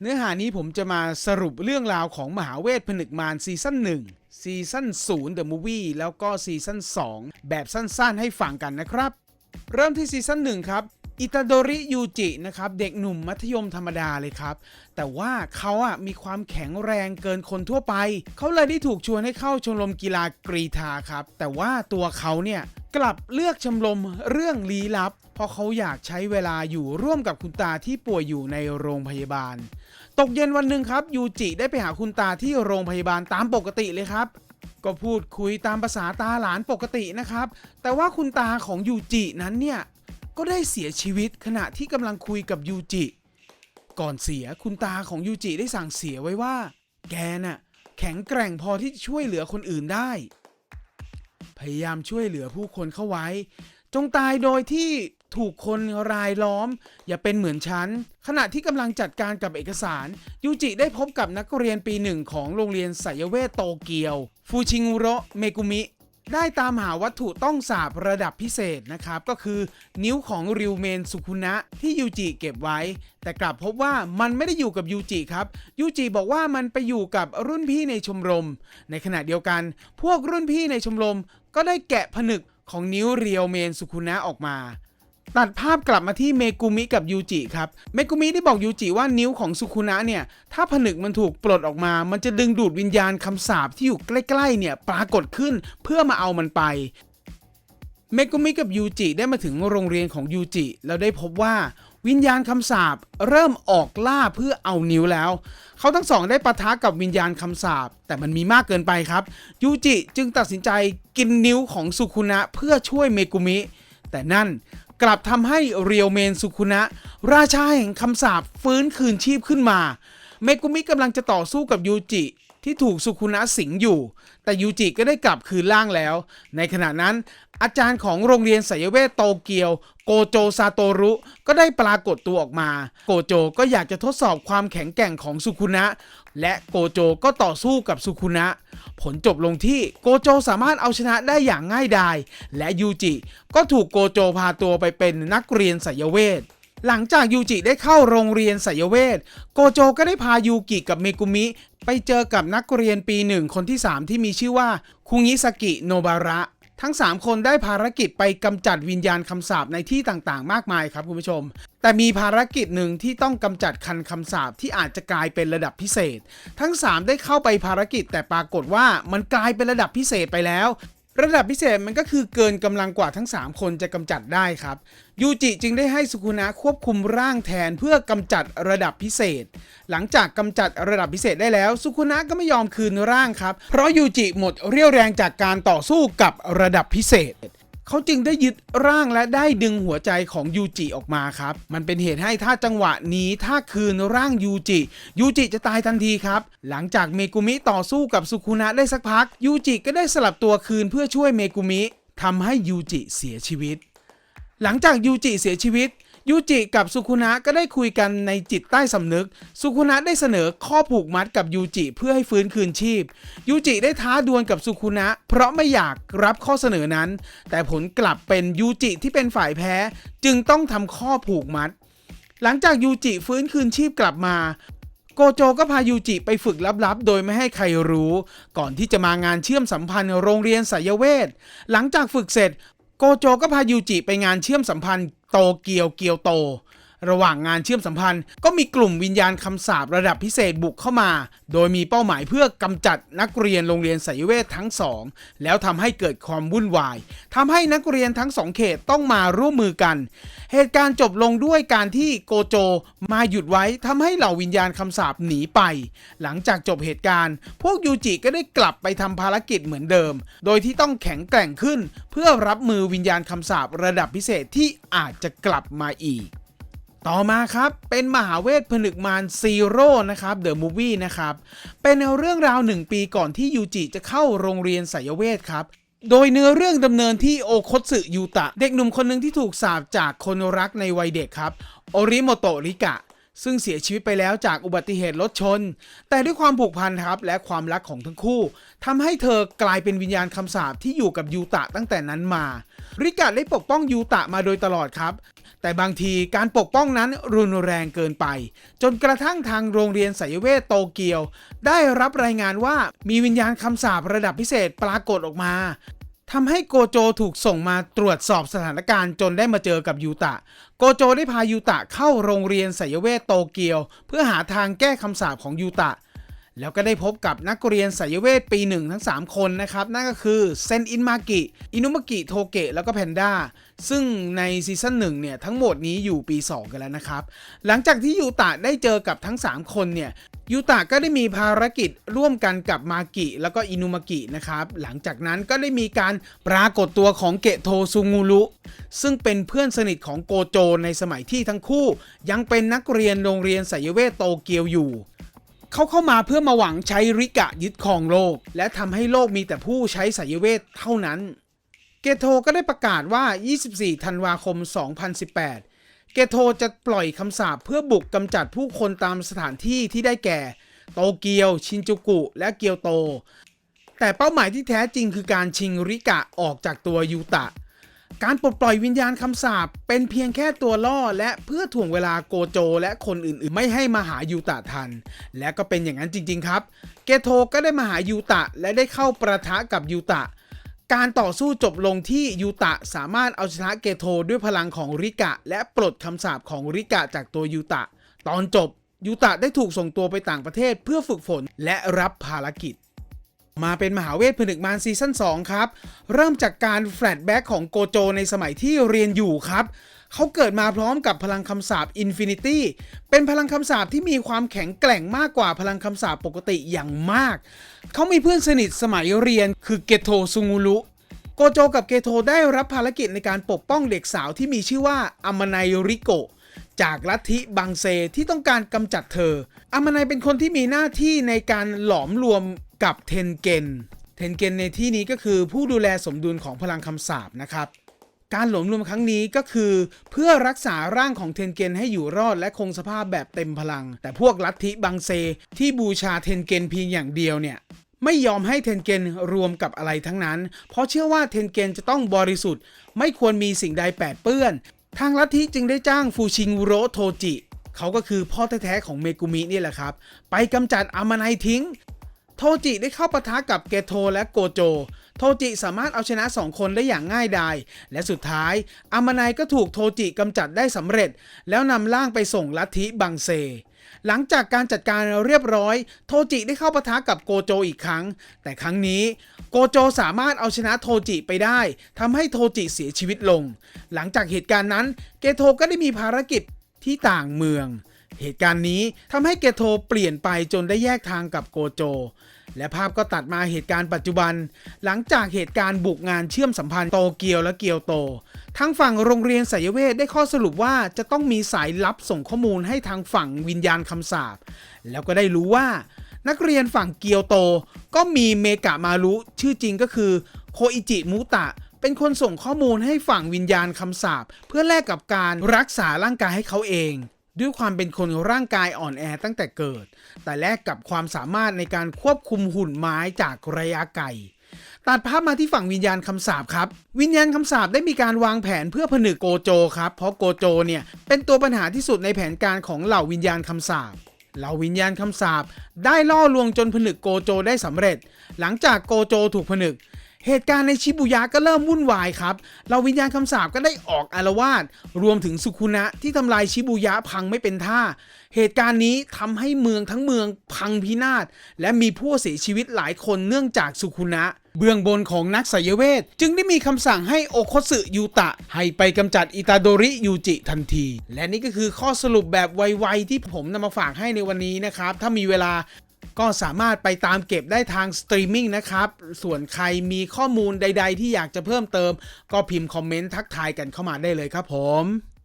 เนื้อหานี้ผมจะมาสรุปเรื่องราวของมหาเวทผนึกมารซีซั่น1ซีซั่น0 The Movie แล้วก็ซีซั่น2 แบบสั้นๆ ให้ฟังกันนะครับ เริ่มที่ซีซั่น1ครับอิตาโดริยูจินะครับเด็กหนุ่มมัธยมธรรมดาเลยครับ แต่ว่าเขาอะมีความแข็งแรงเกินคนทั่วไป เขาเลยได้ถูกชวนให้เข้าชมรมกีฬากรีธาครับ แต่ว่าตัวเขาเนี่ยกลับเลือกชมรมเรื่องลี้ลับ เพราะเขาอยากใช้เวลาอยู่ร่วมกับคุณตาที่ป่วยอยู่ในโรงพยาบาล ตกเย็นวันหนึ่งครับยูจิได้ไปหาคุณตาที่โรงพยาบาลตามปกติเลยครับ ก็พูดคุยตามภาษาตาหลานปกตินะครับ แต่ว่าคุณตาของยูจินั้นเนี่ยก็ได้เสียชีวิตขณะที่กำลังคุยกับยูจิ ก่อนเสียคุณตาของยูจิได้สั่งเสียไว้ว่า แกน่ะแข็งแกร่งพอที่จะช่วยเหลือคนอื่นได้ พยายามช่วยเหลือผู้คนเข้าไว้ จงตายโดยที่ ถูกคนรายล้อม อย่าเป็นเหมือนฉัน ขณะที่กำลังจัดการกับเอกสาร ยูจิได้พบกับนักเรียนปีหนึ่งของโรงเรียนไสยเวทโตเกียว ฟูชิงุโระเมกุมิ ได้ตามหาวัตถุต้องสาบระดับพิเศษนะครับ ก็คือนิ้วของริวเมนสุคุนะที่ยูจิเก็บไว้ แต่กลับพบว่ามันไม่ได้อยู่กับยูจิครับ ยูจิบอกว่ามันไปอยู่กับรุ่นพี่ในชมรม ในขณะเดียวกัน พวกรุ่นพี่ในชมรม ก็ได้แกะผนึกของนิ้วเรียวเมนสุคุนะออกมา ตัดภาพกลับมาที่เมกุมิกับยูจิครับ เมกุมิได้บอกยูจิว่านิ้วของสุคุนะเนี่ย ถ้าผนึกมันถูกปลดออกมา มันจะดึงดูดวิญญาณคำสาปที่อยู่ใกล้ๆเนี่ยปรากฏขึ้นเพื่อมาเอามันไป เมกุมิกับยูจิได้มาถึงโรงเรียนของยูจิแล้วได้พบว่าวิญญาณคำสาปเริ่มออกล่าเพื่อเอานิ้วแล้ว เขาทั้งสองได้ปะทะกับวิญญาณคำสาปแต่มันมีมากเกินไปครับ ยูจิจึงตัดสินใจกินนิ้วของสุคุนะเพื่อช่วยเมกุมิ แต่นั่น กลับทำให้เรียวเมนสุคุนะ ราชาแห่งคำสาปฟื้นคืนชีพขึ้นมา เมกุมิกำลังจะต่อสู้กับยูจิ ที่ถูกสุคุนะสิงอยู่ แต่ยูจิก็ได้กลับคืนร่างแล้ว ในขณะนั้น อาจารย์ของโรงเรียนไสยเวทโตเกียว โกโจซาโตรุก็ได้ปรากฏตัวออกมา โกโจก็อยากจะทดสอบความแข็งแกร่งของสุคุนะ และโกโจก็ต่อสู้กับสุคุนะ ผลจบลงที่โกโจสามารถเอาชนะได้อย่างง่ายดาย และยูจิก็ถูกโกโจพาตัวไปเป็นนักเรียนไสยเวท หลังจากยูจิได้เข้าโรงเรียนไสยเวท โกโจก็ได้พายูกิกับเมกุมิ ไปเจอกับนักเรียนปีหนึ่งคนที่ 3 ที่มีชื่อว่าคุงิสกิโนบาระ ทั้ง 3 คนได้ภารกิจไปกำจัดวิญญาณคำสาปในที่ต่างๆ มากมายครับคุณผู้ชม แต่มีภารกิจหนึ่งที่ต้องกำจัดคันคำสาปที่อาจจะกลายเป็นระดับพิเศษ ทั้ง 3 ได้เข้าไปภารกิจแต่ปรากฏว่ามันกลายเป็นระดับพิเศษไปแล้วระดับพิเศษมันก็คือเกินกำลังกว่าทั้ง 3 คนจะกำจัดได้ครับ ยูจิจึงได้ให้สุคุนะควบคุมร่างแทนเพื่อกำจัดระดับพิเศษ หลังจากกำจัดระดับพิเศษได้แล้วสุคุนะก็ไม่ยอมคืนร่างครับ เพราะยูจิหมดเรี่ยวแรงจากการต่อสู้กับระดับพิเศษเขาจึงได้ยึดร่างและได้ดึงหัวใจของยูจิออกมาครับ มันเป็นเหตุให้ถ้าจังหวะนี้ถ้าคืนร่างยูจิ ยูจิจะตายทันทีครับ หลังจากเมกุมิต่อสู้กับสุคุนะได้สักพัก ยูจิก็ได้สลับตัวคืนเพื่อช่วยเมกุมิทำให้ยูจิเสียชีวิต หลังจากยูจิเสียชีวิตยูจิกับสุคุนะก็ได้คุยกันในจิตใต้สำนึก สุคุนะได้เสนอข้อผูกมัดกับยูจิเพื่อให้ฟื้นคืนชีพ ยูจิได้ท้าดวลกับสุคุนะ เพราะไม่อยากรับข้อเสนอนั้น แต่ผลกลับเป็นยูจิที่เป็นฝ่ายแพ้ จึงต้องทำข้อผูกมัด หลังจากยูจิฟื้นคืนชีพกลับมา โกโจก็พายูจิไปฝึกลับๆ โดยไม่ให้ใครรู้ ก่อนที่จะมางานเชื่อมสัมพันธ์โรงเรียนสายเวท หลังจากฝึกเสร็จ โกโจก็พายูจิไปงานเชื่อมสัมพันธ์โตเกียวเกียวโต ระหว่างงานเชื่อมสัมพันธ์ ก็มีกลุ่มวิญญาณคำสาประดับพิเศษบุกเข้ามา โดยมีเป้าหมายเพื่อกำจัดนักเรียนโรงเรียนสายเวททั้งสองแล้วทำให้เกิดความวุ่นวายทำให้นักเรียนทั้งสองเขตต้องมาร่วมมือกัน เหตุการณ์จบลงด้วยการที่โกโจมาหยุดไว้ทำให้เหล่าวิญญาณคำสาปหนีไป หลังจากจบเหตุการณ์ พวกยูจิก็ได้กลับไปทำภารกิจเหมือนเดิม โดยที่ต้องแข็งแกร่งขึ้น เพื่อรับมือวิญญาณคำสาประดับพิเศษที่อาจจะกลับมาอีก ต่อมาครับ เป็นมหาเวทผนึกมารซีโร่นะครับเดอะมูฟวี่นะครับ เป็นเรื่องราวหนึ่งปีก่อนที่ยูจิจะเข้าโรงเรียนสายเวทครับ โดยเนื้อเรื่องดำเนินที่โอคตสึยูตะ เด็กหนุ่มคนหนึ่งที่ถูกสาปจากคนรักในวัยเด็กครับ โอริโมโตะริกะ ซึ่งเสียชีวิตไปแล้วจากอุบัติเหตุรถชน แต่ด้วยความผูกพันครับและความรักของทั้งคู่ทำให้เธอกลายเป็นวิญญาณคำสาปที่อยู่กับยูตะตั้งแต่นั้นมา ริกะได้ปกป้องยูตะมาโดยตลอดครับ แต่บางทีการปกป้องนั้นรุนแรงเกินไป จนกระทั่งทางโรงเรียนไสยเวทโตเกียว ได้รับรายงานว่ามีวิญญาณคำสาประดับพิเศษปรากฏออกมา ทำให้โกโจถูกส่งมาตรวจสอบสถานการณ์จนได้มาเจอกับยูตะ โกโจได้พายูตะเข้าโรงเรียนไสยเวทโตเกียว เพื่อหาทางแก้คำสาปของยูตะ แล้วก็ได้พบกับนักเรียนไสยเวทปีหนึ่งทั้ง 3 คนนะครับ นั่นก็คือเซนอินมากิอินุมากิโทเกะแล้วก็แพนด้าซึ่งในซีซั่นหนึ่งเนี่ยทั้งหมดนี้อยู่ปี 2 กันแล้วนะครับ หลังจากที่ยูตะได้เจอกับทั้ง 3 คนเนี่ยยูตะก็ได้มีภารกิจร่วมกันกับมากิแล้วก็อินุมากินะครับ หลังจากนั้นก็ได้มีการปรากฏตัวของเกะโทซุงูรุซึ่งเป็นเพื่อนสนิทของโกโจในสมัยที่ทั้งคู่ ยังเป็นนักเรียนโรงเรียนไสยเวทโตเกียวอยู่ เขาเข้ามาเพื่อมาหวังใช้ริกะยึดครองโลก และทำให้โลกมีแต่ผู้ใช้ไสยเวทเท่านั้น เกโทก็ได้ประกาศว่า 24 ธันวาคม 2018 เกโทจะปล่อยคำสาปเพื่อบุกกำจัดผู้คนตามสถานที่ที่ได้แก่ โตเกียว ชินจูกุ และเกียวโต แต่เป้าหมายที่แท้จริงคือการชิงริกะออกจากตัวยูตะ การปลดปล่อยวิญญาณคำสาปเป็นเพียงแค่ตัวล่อและเพื่อถ่วงเวลาโกโจ และคนอื่นๆ ไม่ให้มาหายูตะทัน และก็เป็นอย่างนั้นจริง ๆ ครับ เกโทก็ได้มาหายูตะและได้เข้าประทะกับยูตะ การต่อสู้จบลงที่ยูตะสามารถเอาชนะเกโทด้วยพลังของริกะ และปลดคำสาปของริกะจากตัวยูตะ ตอนจบยูตะได้ถูกส่งตัวไปต่างประเทศเพื่อฝึกฝนและรับภารกิจ มาเป็นมหาเวทผนึกมารซีซั่น2ครับ เริ่มจากการแฟลชแบ็กของโกโจในสมัยที่เรียนอยู่ครับ เขาเกิดมาพร้อมกับพลังคำสาปอินฟินิตี้เป็นพลังคำสาปที่มีความแข็งแกร่งมากกว่าพลังคำสาปปกติอย่างมาก เขามีเพื่อนสนิทสมัยเรียนคือเกโทซุงูรุโกโจกับเกโทได้รับภารกิจในการปกป้องเด็กสาวที่มีชื่อว่าอามานายริโกจากลัทธิบังเซที่ต้องการกำจัดเธออามานายเป็นคนที่มีหน้าที่ในการหลอมรวม กับเทนเกนเทนเกนในที่นี้ก็คือผู้ดูแลสมดุลของพลังคำสาปนะครับการหลอมรวมครั้งนี้ก็คือ เพื่อรักษาร่างของเทนเกนให้อยู่รอดและคงสภาพแบบเต็มพลัง แต่พวกลัทธิบังเซที่บูชาเทนเกนเพียงอย่างเดียวเนี่ยไม่ยอมให้เทนเกนรวมกับอะไรทั้งนั้น เพราะเชื่อว่าเทนเกนจะต้องบริสุทธิ์ ไม่ควรมีสิ่งใดแปดเปื้อน ทางลัทธิจึงได้จ้างฟูชิงโรโทจิ เขาก็คือพ่อแท้ๆของเมกุมินี่แหละครับ ไปกำจัดอามานายทิ้ง โทจิได้เข้าปะทะกับเกโทและโกโจ โทจิสามารถเอาชนะสองคนได้อย่างง่ายดาย และสุดท้าย อามานายก็ถูกโทจิกำจัดได้สำเร็จ แล้วนำร่างไปส่งลัทธิบังเซ หลังจากการจัดการเรียบร้อย โทจิได้เข้าปะทะกับโกโจอีกครั้ง แต่ครั้งนี้โกโจสามารถเอาชนะโทจิไปได้ทำให้โทจิเสียชีวิตลง หลังจากเหตุการณ์นั้น เกโทก็ได้มีภารกิจที่ต่างเมือง เหตุการณ์นี้ทำให้เกโทเปลี่ยนไปจนได้แยกทางกับโกโจ และภาพก็ตัดมาเหตุการณ์ปัจจุบัน หลังจากเหตุการณ์บุกงานเชื่อมสัมพันธ์โตเกียวและเกียวโตทางฝั่งโรงเรียนไสยเวทได้ข้อสรุปว่าจะต้องมีสายลับส่งข้อมูลให้ทางฝั่งวิญญาณคำสาปแล้วก็ได้รู้ว่า นักเรียนฝั่งเกียวโต ก็มีเมกะมารุชื่อจริงก็คือโคอิจิมุตะเป็นคนส่งข้อมูลให้ฝั่งวิญญาณคำสาปเพื่อแลกกับการรักษาร่างกายให้เขาเอง ด้วยความเป็นคนร่างกายอ่อนแอตั้งแต่เกิด แต่แลกกับความสามารถในการควบคุมหุ่นไม้จากระยะไกลตัดภาพมาที่ฝั่งวิญญาณคำสาปครับ วิญญาณคำสาปได้มีการวางแผนเพื่อผนึกโกโจครับ เพราะโกโจเนี่ยเป็นตัวปัญหาที่สุดในแผนการของเหล่าวิญญาณคำสาปเหล่าวิญญาณคำสาปได้ล่อลวงจนผนึกโกโจได้สำเร็จ หลังจากโกโจถูกผนึก เหตุการณ์ในชิบุยะก็เริ่มวุ่นวายครับเราวิญญาณคำสาปก็ได้ออกอารวาสรวมถึงสุคุนะที่ทำลายชิบุยะพังไม่เป็นท่า เหตุการณ์นี้ทำให้เมืองทั้งเมืองพังพินาศและมีผู้เสียชีวิตหลายคนเนื่องจากสุคุนะเบื้องบนของนักไสยเวท จึงได้มีคำสั่งให้โอคสึยูตะ ให้ไปกำจัดอิตาโดริยูจิทันที และนี่ก็คือข้อสรุปแบบไวๆที่ผมนำมาฝากให้ในวันนี้นะครับ ถ้ามีเวลา ก็สามารถไปตามเก็บได้ทางสตรีมมิ่งนะครับ ส่วนใครมีข้อมูลใด ๆ ที่อยากจะเพิ่มเติม ก็พิมพ์คอมเมนต์ทักทายกันเข้ามาได้เลยครับผม